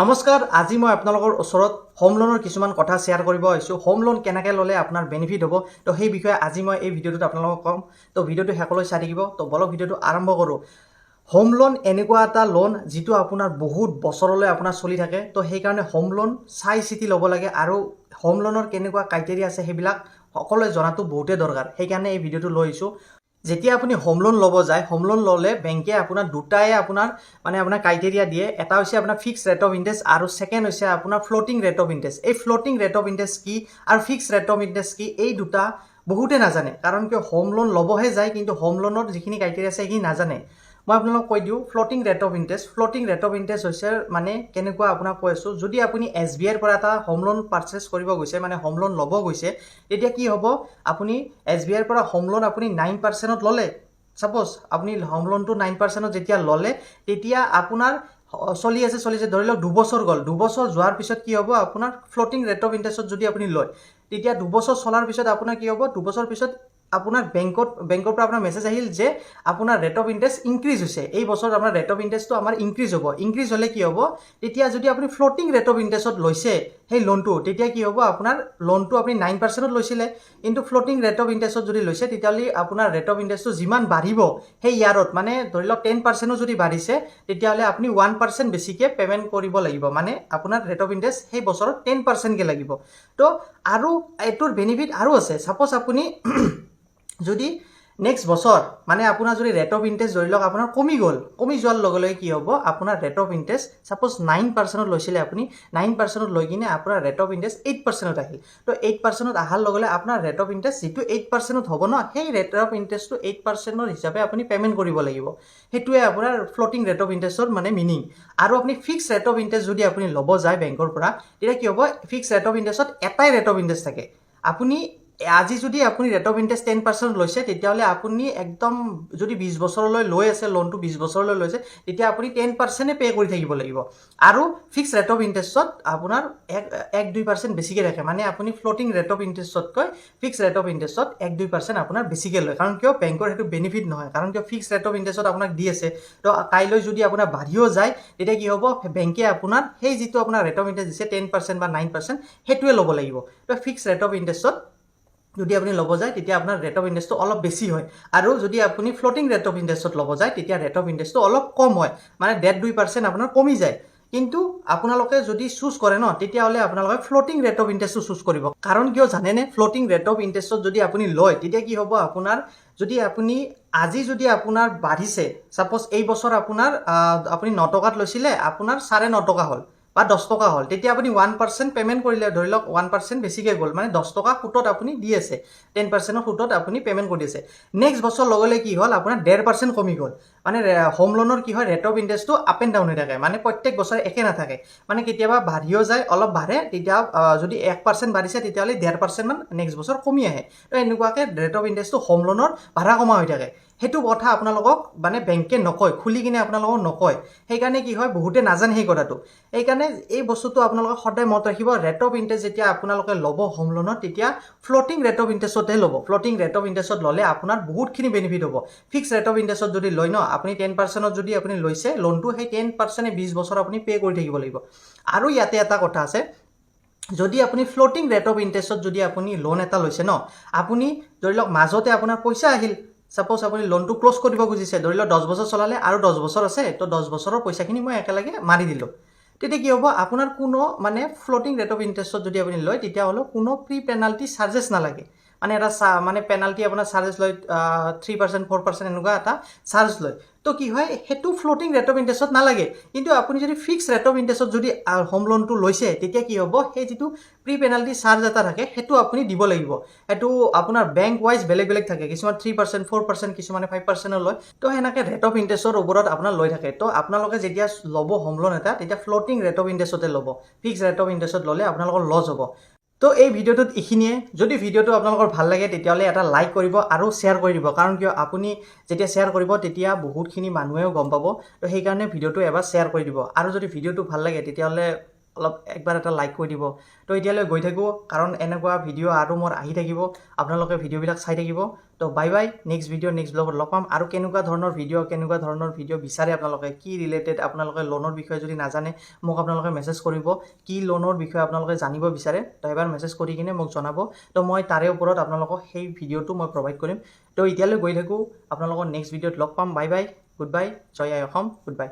নমস্কাৰ আজি মই আপোনালোকৰ ওচৰত হোম লোনৰ কিছুমান কথা শ্বেয়াৰ কৰিব আহিছোঁ। হোম লোন কেনেকৈ ল'লে আপোনাৰ বেনিফিট হ'ব? তো সেই বিষয়ে আজি মই এই ভিডিঅ'টোত আপোনালোকক ক'ম। তো ভিডিঅ'টো শেষলৈ চাই থাকিব। তো বলক ভিডিঅ'টো আৰম্ভ কৰোঁ। হোম লোন এনেকুৱা এটা লোন যিটো আপোনাৰ বহুত বছৰলৈ আপোনাৰ চলি থাকে। তো সেইকাৰণে হোম লোন চাই চিতি ল'ব লাগে আৰু হোম লোনৰ কেনেকুৱা ক্ৰাইটেৰিয়া আছে সেইবিলাক সকলোৱে জনাটো বহুতেই দৰকাৰ। সেইকাৰণে এই ভিডিঅ'টো লৈ আহিছোঁ। যেতিয়া আপুনি হোম লোন ল'ব যায় হোম লোন ল'লে বেংকে আপোনাৰ দুটাই আপোনাৰ মানে আপোনাৰ ক্ৰাইটেৰিয়া দিয়ে। এটা হৈছে আপোনাৰ ফিক্স ৰেট অফ ইণ্টাৰেষ্ট আৰু ছেকেণ্ড হৈছে আপোনাৰ ফ্ল'টিং ৰেট অফ ইণ্টাৰেষ্ট এই ফ্ল'টিং ৰেট অফ ইণ্টাৰেষ্ট কি আৰু ফিক্স ৰেট অফ ইণ্টাৰেষ্ট কি এই দুটা বহুতে নাজানে। কাৰণ কিয় হোম লোন ল'বহে যায় কিন্তু হোম লোনৰ যিখিনি ক্ৰাইটেৰিয়া আছে সেইখিনি নাজানে। মই আপোনালোকক কৈ দিওঁ floating rate of interest floating rate of interest হৈছে মানে কেনেকুৱা আপোনাক কৈ আছোঁ যদি আপুনি এছ বি আইৰ পৰা এটা হোম লোন পাৰ্চেছ কৰিব গৈছে মানে হোম লোন ল'ব গৈছে তেতিয়া কি হ'ব? আপুনি এছ বি আইৰ পৰা হোম লোন আপুনি নাইন পাৰ্চেণ্টত ল'লে। ছাপ'জ আপুনি হোম লোনটো নাইন পাৰ্চেণ্টত যেতিয়া ল'লে তেতিয়া আপোনাৰ চলি আছে চলি আছে ধৰি লওক দুবছৰ গ'ল। দুবছৰ যোৱাৰ পিছত কি হ'ব? আপোনাৰ ফ্ল'টিং ৰেট অফ ইণ্টাৰেষ্টত যদি আপুনি লয় তেতিয়া দুবছৰ চলাৰ পিছত আপোনাৰ কি হ'ব? দুবছৰ পিছত আপোনাৰ বেংকত বেংকৰ পৰা আপোনাৰ মেছেজ আহিল যে আপোনাৰ ৰেট অফ ইণ্টাৰেষ্ট ইনক্ৰিজ হৈছে। এই বছৰ আপোনাৰ ৰেট অফ ইণ্টাৰেষ্টটো আমাৰ ইনক্ৰিজ হ'ব। ইনক্ৰিজ হ'লে কি হ'ব? তেতিয়া যদি আপুনি ফ্ল'টিং ৰেট অফ ইণ্টাৰেষ্টত লৈছে সেই লোনটো তেতিয়া কি হ'ব, আপোনাৰ লোনটো আপুনি নাইন পাৰ্চেণ্টত লৈছিলে, কিন্তু ফ্ল'টিং ৰেট অফ ইণ্টাৰেষ্টত যদি লৈছে, তেতিয়াহ'লে আপোনাৰ ৰেট অফ ইণ্টাৰেষ্টটো যিমান বাঢ়িব, সেই ইয়াৰত মানে ধৰি লওক টেন পাৰ্চেণ্টো যদি বাঢ়িছে, তেতিয়াহ'লে আপুনি ওৱান পাৰ্চেণ্ট বেছিকৈ পে'মেণ্ট কৰিব লাগিব। মানে আপোনাৰ ৰেট অফ ইণ্টাৰেষ্ট সেই বছৰত টেন পাৰ্চেণ্টকৈ লাগিব। তো আৰু এইটোৰ বেনিফিট আৰু আছে। ছাপ'জ আপুনি যদি নেক্সট বছৰ মানে আপোনাৰ যদি ৰেট অফ ইণ্টাৰেষ্ট ধৰি লওক আপোনাৰ কমি গ'ল, কমি যোৱাৰ লগে লগে কি হ'ব? আপোনাৰ rate of interest suppose nine পাৰ্চেণ্টত লৈছিলে আপুনি নাইন পাৰ্চেণ্টত লৈ কিনে আপোনাৰ ৰেট অফ ইণ্টাৰেষ্ট এইট পাৰ্চেণ্টত আহিল। তো এইট পাৰ্চেণ্টত অহাৰ লগে লগে আপোনাৰ ৰেট অফ ইণ্টাৰেষ্ট যিটো এইট পাৰ্চেণ্টত হ'ব ন, সেই ৰেট অফ ইণ্টাৰেষ্টটো এইট পাৰ্চেণ্টৰ হিচাপে আপুনি পে'মেণ্ট কৰিব লাগিব। সেইটোৱে আপোনাৰ ফ্ল'টিং ৰেট অফ ইণ্টাৰেষ্টৰ মানে মিনিং আৰু আপুনি ফিক্স ৰেট অফ ইণ্টাৰেষ্ট যদি আপুনি ল'ব যায় বেংকৰ পৰা, তেতিয়া কি হ'ব? ফিক্স ৰেট অফ ইণ্টাৰেষ্টত এটাই ৰেট অফ ইণ্টাৰেষ্ট থাকে। আপুনি আজি যদি আপুনি rate of interest ten percent লৈছে, তেতিয়াহ'লে আপুনি একদম যদি বিছ বছৰলৈ লৈ আছে লোনটো বিছ বছৰলৈ লৈছে তেতিয়া আপুনি টেন পাৰ্চেণ্টে পে' কৰি থাকিব লাগিব। আৰু ফিক্স ৰেট অফ ইণ্টাৰেষ্টত আপোনাৰ এক এক, দুই পাৰ্চেণ্ট বেছিকৈ ৰাখে। মানে আপুনি ফ্ল'টিং ৰেট অফ ইণ্টাৰেষ্টতকৈ ফিক্স ৰেট অফ ইণ্টাৰেষ্টত এক, দুই পাৰ্চেণ্ট আপোনাৰ বেছিকৈ লয়। কাৰণ কিয়? বেংকৰ সেইটো বেনিফিট নহয়। কাৰণ কিয়? ফিক্স ৰেট অফ ইণ্টাৰেষ্টত আপোনাক দি আছে। তো কাইলৈ যদি আপোনাৰ বাঢ়িও যায়, তেতিয়া কি হ'ব? বেংকে আপোনাৰ সেই যিটো আপোনাৰ ৰেট অফ ইণ্টাৰেষ্ট দিছে টেন পাৰ্চেণ্ট বা নাইন পাৰ্চেণ্ট সেইটোৱে ল'ব লাগিব। তো ফিক্স ৰেট অফ ইণ্টাৰেষ্টত যদি আপুনি ল'ব যায়, তেতিয়া আপোনাৰ ৰেট অফ ইণ্টাৰেষ্টটো অলপ বেছি হয়। আৰু যদি আপুনি ফ্ল'টিং ৰেট অফ ইণ্টাৰেষ্টত ল'ব যায়, তেতিয়া ৰেট অফ ইণ্টাৰেষ্টটো অলপ কম হয়। মানে ডেৰ দুই পাৰ্চেণ্ট আপোনাৰ কমি যায়। কিন্তু আপোনালোকে যদি চুজ কৰে ন, তেতিয়াহ'লে আপোনালোকে ফ্ল'টিং ৰেট অফ ইণ্টাৰেষ্টটো চুজ কৰিব। কাৰণ কিয় জানেনে ফ্ল'টিং ৰেট অফ ইণ্টাৰেষ্টত যদি আপুনি লয়, তেতিয়া কি হ'ব আপোনাৰ, যদি আপুনি, আজি যদি আপোনাৰ বাঢ়িছে ছাপ'জ এই বছৰ আপোনাৰ আপুনি ন টকাত লৈছিলে, আপোনাৰ চাৰে ন টকা হ'ল। বা দহ টকা হ'ল। তেতিয়া আপুনি ওৱান পাৰ্চেণ্ট পে'মেণ্ট কৰিলে, ধৰি লওক ওৱান পাৰ্চেণ্ট বেছিকৈ গ'ল মানে দহ টকা সুতত আপুনি দি আছে। টেন পাৰ্চেণ্টৰ সুতত আপুনি পে'মেণ্ট কৰি আছে। নেক্সট বছৰ লগে কি হ'ল, আপোনাৰ ডেৰ পাৰ্চেণ্ট কমি গ'ল। মানে হোম লোনৰ কি হয় ৰেট অফ ইণ্টাৰেষ্টটো আপ এণ্ড ডাউন হৈ থাকে। মানে প্ৰত্যেক বছৰে একে নাথাকে। মানে কেতিয়াবা বাঢ়িও যায়, অলপ বাঢ়ে, তেতিয়া যদি এক পাৰ্চেণ্ট বাঢ়িছে, তেতিয়াহ'লে ডেৰ পাৰ্চেণ্টমান নেক্সট বছৰ কমি আহে। তো এনেকুৱাকৈ ৰেট অফ ইণ্টাৰেষ্টটো হোম লোনৰ ভাড়া কমা হৈ থাকে। সেইটো কথা আপোনালোকক মানে বেংকে নকয় খুলি কিনে আপোনালোকক নকয়। সেইকাৰণে কি হয় বহুতে নাজানে সেই কথাটো। সেইকাৰণে এই বস্তুটো আপোনালোকে সদায় মনত ৰাখিব ৰেট অফ ইণ্টাৰেষ্ট যেতিয়া আপোনালোকে ল'ব হোম লোনত তেতিয়া ফ্ল'টিং ৰেট অফ ইণ্টাৰেষ্টতহে ল'ব। ফ্ল'টিং ৰেট অফ ইণ্টাৰেষ্টত ল'লে আপোনাৰ বহুতখিনি বেনিফিট হ'ব। ফিক্স ৰেট অফ ইণ্টাৰেষ্টত যদি লয় ন আপুনি টেন পাৰ্চেণ্টত যদি আপুনি লৈছে লোনটো সেই টেন পাৰ্চেণ্টে বিছ বছৰ আপুনি পে' কৰি থাকিব লাগিব। আৰু ইয়াতে এটা কথা আছে যদি আপুনি ফ্ল'টিং ৰেট অফ ইণ্টাৰেষ্টত যদি আপুনি লোন এটা লৈছে ন আপুনি ধৰি লওক মাজতে আপোনাৰ পইচা আহিল ছাপ'জ আপুনি লোনটো ক্ল'জ কৰিব খুজিছে, ধৰি লওক দহ বছৰ চলালে আৰু দহ বছৰ আছে, তো দহ বছৰৰ পইচাখিনি মই একেলগে মাৰি দিলোঁ। তেতিয়া কি হ'ব? আপোনাৰ কোনো মানে ফ্ল'টিং ৰেট অফ ইণ্টাৰেষ্টত যদি আপুনি লয়, তেতিয়াহ'লে কোনো প্ৰি পেনাল্টি চাৰ্জেছ নালাগে। মানে এটা মানে পেনাল্টি আপোনাৰ চাৰ্জেছ লয় থ্ৰী পাৰ্চেণ্ট ফ'ৰ পাৰ্চেণ্ট এনেকুৱা এটা চাৰ্জ লয়। তো কি হয় সেইটো ফ্ল'টিং ৰেট অফ ইণ্টাৰেষ্টত নালাগে। কিন্তু আপুনি যদি ফিক্স ৰেট অফ ইণ্টাৰেষ্টত যদি হোম লোনটো লৈছে তেতিয়া কি হ'ব সেই যিটো প্ৰি পেনাল্টি চাৰ্জ এটা থাকে সেইটো আপুনি দিব লাগিব। সেইটো আপোনাৰ বেংক ৱাইজ বেলেগ বেলেগ থাকে। কিছুমান থ্ৰী পাৰ্চেণ্ট ফ'ৰ পাৰ্চেণ্ট কিছুমানে ফাইভ পাৰ্চেণ্টৰ লয়। তো সেনেকৈ ৰেট অফ ইণ্টাৰেষ্টৰ ওপৰত আপোনাৰ লৈ থাকে। তো আপোনালোকে যেতিয়া ল'ব হোম লোন এটা তেতিয়া ফ্ল'টিং ৰেট অফ ইণ্টাৰেষ্টতে ল'ব। ফিক্স ৰেট অফ ইণ্টাৰেষ্টত ল'লে আপোনালোকৰ লছ হ'ব। তো এই ভিডিঅ'টোত এইখিনিয়ে। যদি ভিডিঅ'টো আপোনালোকৰ ভালো লাগে, তেতিয়াহ'লে এটা লাইক কৰিব আৰু শ্বেয়াৰ কৰি দিব। কাৰণ কিয়, আপুনি যেতিয়া শ্বেয়াৰ কৰিব, তেতিয়া বহুতখিনি মানুহেও গম পাব। তো সেইকাৰণে ভিডিঅ'টো এবাৰ শ্বেয়াৰ কৰি দিব। আৰু যদি ভিডিঅ'টো ভালো লাগে, তেতিয়াহ'লে অলপ একবাৰ এটা লাইক কৰি দিব। তো এতিয়ালৈ গৈ থাকোঁ, কাৰণ এনেকুৱা ভিডিঅ' আৰু মোৰ আহি থাকিব। আপোনালোকে ভিডিঅ'বিলাক চাই থাকিব। তো bye bye next video' next ব্লগত লগ পাম। আৰু কেনেকুৱা ধৰণৰ ভিডিঅ' কেনেকুৱা ধৰণৰ ভিডিঅ' বিচাৰে আপোনালোকে কি ৰিলেটেড আপোনালোকে লোনৰ বিষয়ে যদি নাজানে মোক আপোনালোকে মেছেজ কৰিব। কি লোনৰ বিষয়ে আপোনালোকে জানিব বিচাৰে তো এবাৰ মেছেজ কৰি কিনে মোক জনাব। তো মই তাৰে ওপৰত আপোনালোকক সেই ভিডিঅ'টো মই প্ৰভাইড কৰিম। তো এতিয়ালৈ গৈ থাকোঁ। আপোনালোকৰ নেক্সট ভিডিঅ'ত লগ পাম। বাই বাই গুড বাই জয় আই অসম গুড বাই